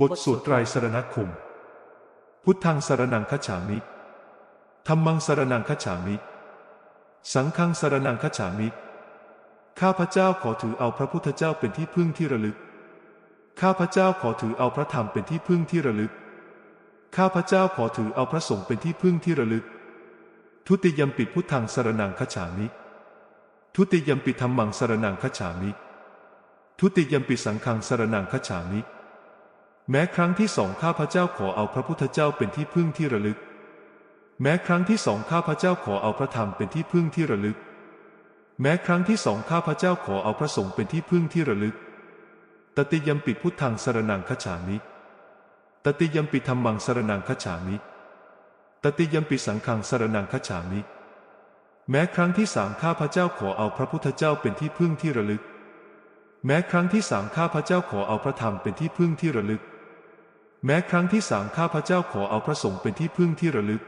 บทสวดไตรสรณคม พุทธังสรนังคฉามิธรรมังสรนังคฉามิ สังฆังสรนังคฉามิ ข้าพเจ้าขอถือเอาพระพุทธเจ้าเป็นที่พึ่งที่ระลึก ข้าพเจ้าขอถือเอาพระธรรมเป็นที่พึ่งที่ระลึก ข้าพเจ้าขอถือเอาพระสงฆ์เป็นที่พึ่งที่ระลึก ทุติยมปิพุทธังสรนังคฉามิ ทุติยมปิธรรมังสรนังคฉามิ ทุติยมปิสังฆังสรนังคฉามิ แม้ครั้งที่สองข้าพเจ้าขอเอาพระพุทธเจ้าเป็นที่พึ่งที่ระลึก แม้ครั้งที่สองข้าพเจ้าขอเอาพระธรรมเป็นที่พึ่งที่ระลึก แม้ครั้งที่สองข้าพเจ้าขอเอาพระสงฆ์เป็นที่พึ่งที่ระลึก ตติยมปิพุทธังสรนังคัจฉามิ ตติยมปิธรรมังสรนังคัจฉามิ ตติยมปิสังฆังสรนังคัจฉามิ แม้ครั้งที่สามข้าพเจ้าขอเอาพระพุทธเจ้าเป็นที่พึ่งที่ระลึก แม้ครั้งที่สามข้าพเจ้าขอเอาพระธรรมเป็นที่พึ่งที่ระลึก แม้ครั้งที่สามข้าพเจ้าขอเอาพระสงฆ์เป็นที่พึ่งที่ระลึก